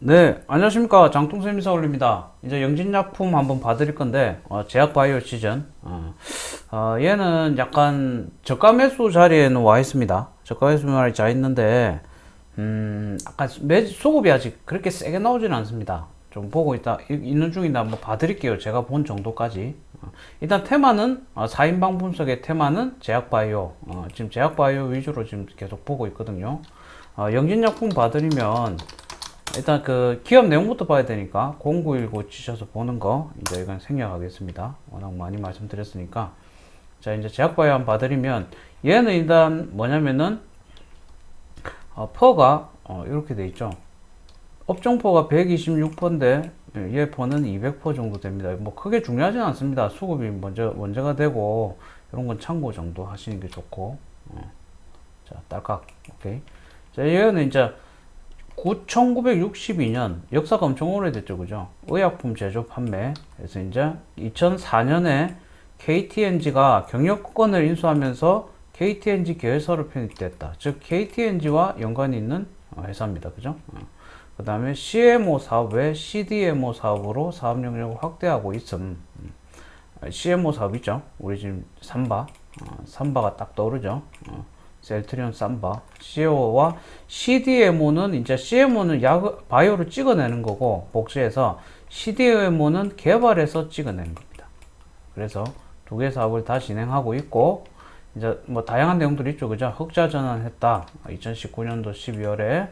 네, 안녕하십니까. 장통쌤 이사 올립니다. 이제 영진약품 한번 봐드릴 건데, 어, 제약바이오 시즌. 어, 어, 얘는 약간 저가 매수 자리에는 와 있습니다. 저가 매수 자리에 자 있는데, 음, 약간 매, 수급이 아직 그렇게 세게 나오지는 않습니다. 좀 보고 있다, 이- 있는 중이다 한번 봐드릴게요. 제가 본 정도까지. 어, 일단 테마는, 어, 4인방 분석의 테마는 제약바이오. 어, 지금 제약바이오 위주로 지금 계속 보고 있거든요. 어, 영진약품 봐드리면, 일단 그 기업 내용부터 봐야 되니까 0919 치셔서 보는 거 이제 이건 생략하겠습니다. 워낙 많이 말씀드렸으니까 자 이제 제약바이오 한번 봐드리면 얘는 일단 뭐냐면은 어, 퍼가 어, 이렇게 돼 있죠. 업종포가 126%인데 얘 퍼는 200% 정도 됩니다. 뭐 크게 중요하진 않습니다. 수급이 먼저 먼저가 되고 이런 건 참고 정도 하시는 게 좋고 어. 자 딸깍 오케이. 자 얘는 이제 1962년 역사가 엄청 오래됐죠, 그죠? 의약품 제조 판매. 그래서 이제 2004년에 KTNG가 경영권을 인수하면서 KTNG 계열사로 편입됐다. 즉 KTNG와 연관이 있는 어, 회사입니다, 그죠? 그 다음에 CMO 사업 외 CDMO 사업으로 사업 영역을 확대하고 있음. 음. CMO 사업 있죠? 우리 지금 삼바, 어, 삼바가 딱 떠오르죠? 어. 셀트리온 삼바, CO와 CDMO는 이제 CMO는 약 바이오를 찍어내는 거고 복수해서 CDMO는 개발해서 찍어내는 겁니다. 그래서 두 개 사업을 다 진행하고 있고 이제 뭐 다양한 내용들이 있죠, 그죠? 흑자 전환했다. 2019년도 12월에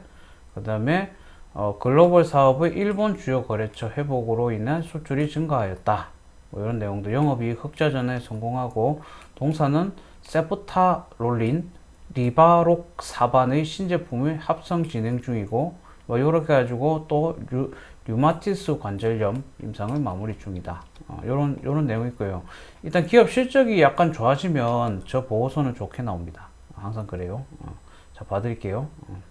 그 다음에 어, 글로벌 사업의 일본 주요 거래처 회복으로 인한 수출이 증가하였다. 뭐 이런 내용도 영업이익 흑자 전환에 성공하고 동사는 세프타 롤린 리바록 사반의 신제품의 합성 진행 중이고 뭐 이렇게 가지고 또 류, 류마티스 관절염 임상을 마무리 중이다. 어, 요런 요런 내용이 있고요. 일단 기업 실적이 약간 좋아지면 저 보고서는 좋게 나옵니다. 항상 그래요. 어, 자 봐드릴게요. 어.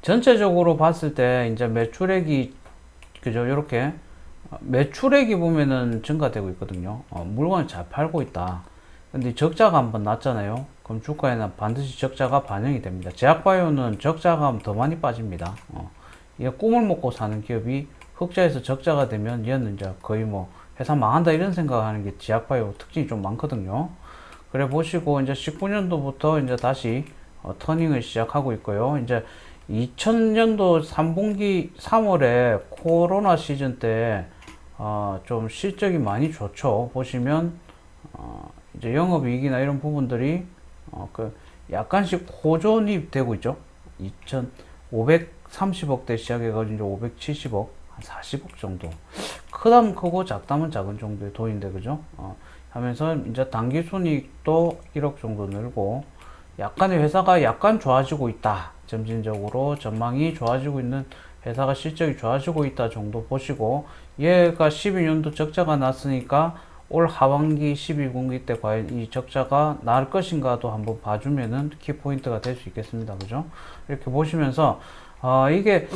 전체적으로 봤을 때 이제 매출액이 그죠 이렇게 어, 매출액이 보면은 증가되고 있거든요. 어, 물건을 잘 팔고 있다. 근데 적자가 한번 났잖아요. 그럼 주가에는 반드시 적자가 반영이 됩니다. 제약바이오는 적자가 더 많이 빠집니다. 어. 이게 꿈을 먹고 사는 기업이 흑자에서 적자가 되면 얘는 이제 거의 뭐 회사 망한다 이런 생각하는 게 제약바이오 특징이 좀 많거든요. 그래 보시고 이제 19년도부터 이제 다시 어, 터닝을 시작하고 있고요. 이제 2000년도 3분기 3월에 코로나 시즌 때 어, 좀 실적이 많이 좋죠. 보시면 어, 이제 영업이익이나 이런 부분들이 어, 그 약간씩 호전이 되고 있죠. 2,530억대 시작해가지고 이제 570억, 한 40억 정도. 크다면 크고 작다면 작은 정도의 돈인데 그죠? 어, 하면서 이제 단기 순이익도 1억 정도 늘고 약간의 회사가 약간 좋아지고 있다. 점진적으로 전망이 좋아지고 있는 회사가 실적이 좋아지고 있다 정도 보시고 얘가 12년도 적자가 났으니까 올 하반기 12분기 때 과연 이 적자가 날 것인가도 한번 봐주면은 키포인트가 될 수 있겠습니다. 그죠? 이렇게 보시면서, 아, 이게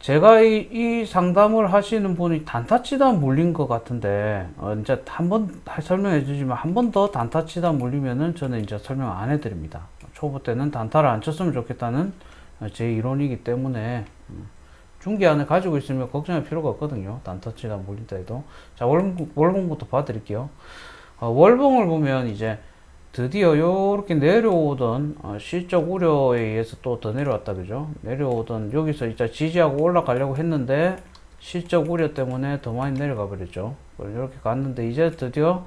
제가 이, 이 상담을 하시는 분이 단타치다 물린 것 같은데, 어, 이제 한 번 설명해 주지만 한 번 더 단타치다 물리면은 저는 이제 설명 안 해드립니다. 초보 때는 단타를 안 쳤으면 좋겠다는 어, 제 이론이기 때문에, 음. 중기안을 가지고 있으면 걱정할 필요가 없거든요. 단터치가 물린다 해도. 자, 월봉, 월봉부터 봐드릴게요. 어, 월봉을 보면 이제 드디어 요렇게 내려오던 어, 실적 우려에 의해서 또 더 내려왔다 그죠? 내려오던 여기서 이제 지지하고 올라가려고 했는데 실적 우려 때문에 더 많이 내려가 버렸죠. 이렇게 갔는데 이제 드디어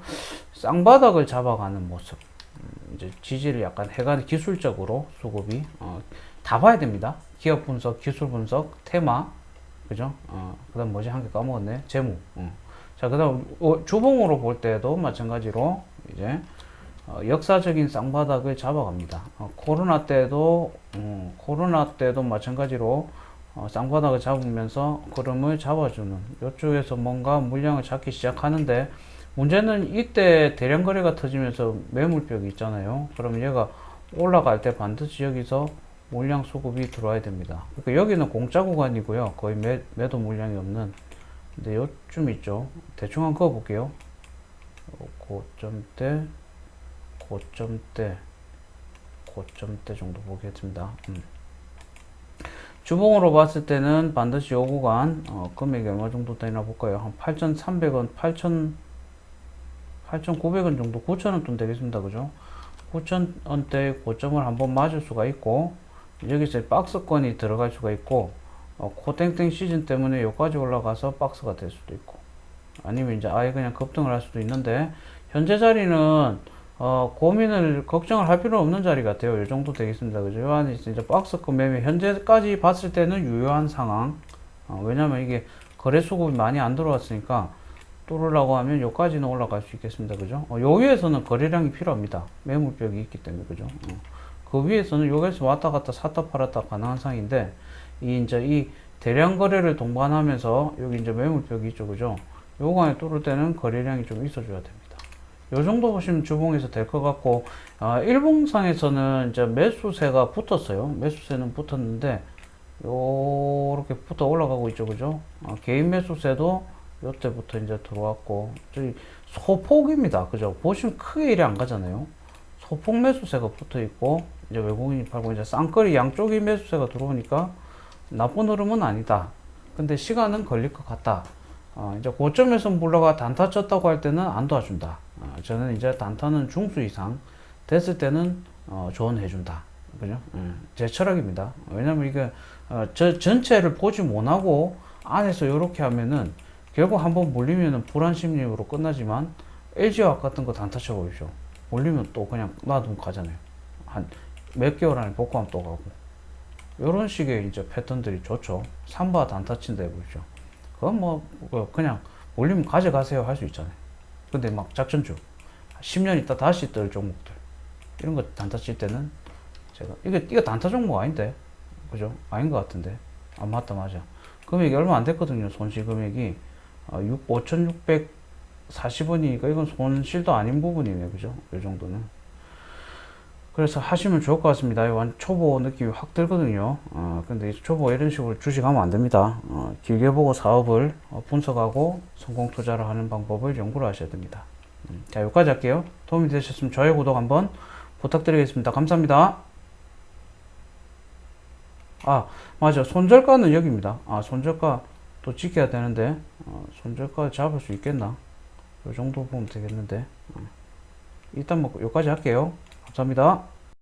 쌍바닥을 잡아가는 모습. 음, 이제 지지를 약간 해가는 기술적으로 수급이 어, 다 봐야 됩니다. 기업 분석, 기술 분석, 테마, 그죠? 어, 그 다음 뭐지? 한 개 까먹었네. 재무. 어. 자, 그 다음 어, 주봉으로 볼 때도 마찬가지로 이제 어, 역사적인 쌍바닥을 잡아갑니다. 어, 코로나 때도, 음, 코로나 때도 마찬가지로 어, 쌍바닥을 잡으면서 걸음을 잡아주는 이쪽에서 뭔가 물량을 잡기 시작하는데 문제는 이때 대량 거래가 터지면서 매물벽이 있잖아요. 그럼 얘가 올라갈 때 반드시 여기서 물량 수급이 들어와야 됩니다. 그러니까 여기는 공짜 구간이고요. 거의 매, 매도 물량이 없는. 근데 요쯤 있죠. 대충 한번 그어 볼게요. 고점대, 고점대, 고점대 정도 보겠습니다. 음. 주봉으로 봤을 때는 반드시 요 구간 어, 금액이 얼마 정도 되나 볼까요? 한 8,300원, 8,000 8,900원 정도, 9,000원 돈 되겠습니다. 그죠? 9,000원대 고점을 한번 맞을 수가 있고, 여기서 박스권이 들어갈 수가 있고, 어, 코땡땡 시즌 때문에 여기까지 올라가서 박스가 될 수도 있고, 아니면 이제 아예 그냥 급등을 할 수도 있는데, 현재 자리는, 어, 고민을, 걱정을 할 필요 없는 자리 같아요. 이 정도 되겠습니다. 그죠? 진짜 박스권 매매, 현재까지 봤을 때는 유효한 상황. 어, 왜냐면 이게 거래 수급이 많이 안 들어왔으니까, 뚫으려고 하면 여기까지는 올라갈 수 있겠습니다. 그죠? 어, 요 위에서는 거래량이 필요합니다. 매물벽이 있기 때문에. 그죠? 어. 그 위에서는 여기서 왔다 갔다 샀다 팔았다 가능한 상인데, 이 이제 이 대량 거래를 동반하면서 여기 이제 매물벽이 있죠. 그죠? 요거에 뚫을 때는 거래량이 좀 있어줘야 됩니다. 요 정도 보시면 주봉에서 될 것 같고, 아, 일봉상에서는 이제 매수세가 붙었어요. 매수세는 붙었는데, 요렇게 붙어 올라가고 있죠. 그죠? 아, 개인 매수세도 요때부터 이제 들어왔고, 저희 소폭입니다. 그죠? 보시면 크게 일이 안 가잖아요. 소폭 매수세가 붙어 있고, 이제 외국인이 팔고, 이제 쌍거리 양쪽이 매수세가 들어오니까 나쁜 흐름은 아니다. 근데 시간은 걸릴 것 같다. 어, 이제 고점에서 물러가 단타 쳤다고 할 때는 안 도와준다. 어, 저는 이제 단타는 중수 이상 됐을 때는 어, 조언해준다. 그죠? 음, 제 철학입니다. 왜냐면 이게 어, 저 전체를 보지 못하고 안에서 이렇게 하면은 결국 한번 몰리면은 불안 심리로 끝나지만 LG화학 같은 거 단타 쳐보십시오. 몰리면 또 그냥 놔두면 가잖아요. 한 몇 개월 안에 복구하면 또 가고. 이런 식의 이제 패턴들이 좋죠. 삼바 단타 친다 해보십시오. 그건 뭐, 뭐 그냥 몰리면 가져가세요 할 수 있잖아요. 근데 막 작전주 10년 있다 다시 뜰 종목들 이런 거 단타 칠 때는 제가 이게 이거 단타 종목 아닌데 그죠? 아닌 것 같은데 아 맞다 맞아 금액이 얼마 안 됐거든요 손실 금액이 아, 6 5,640원이니까 이건 손실도 아닌 부분이네 그죠? 이 정도는 그래서 하시면 좋을 것 같습니다. 완 초보 느낌이 확 들거든요. 어, 근데 이 초보 이런 식으로 주식하면 안 됩니다. 어, 길게 보고 사업을 어, 분석하고 성공 투자를 하는 방법을 연구를 하셔야 됩니다. 음, 자, 여기까지 할게요. 도움이 되셨으면 좋아요, 구독 한번 부탁드리겠습니다. 감사합니다. 아, 맞아. 손절가는 여기입니다. 아, 손절가 또 지켜야 되는데, 어, 손절가 잡을 수 있겠나? 이 정도 보면 되겠는데. 어. 일단 뭐, 여기까지 할게요. 감사합니다.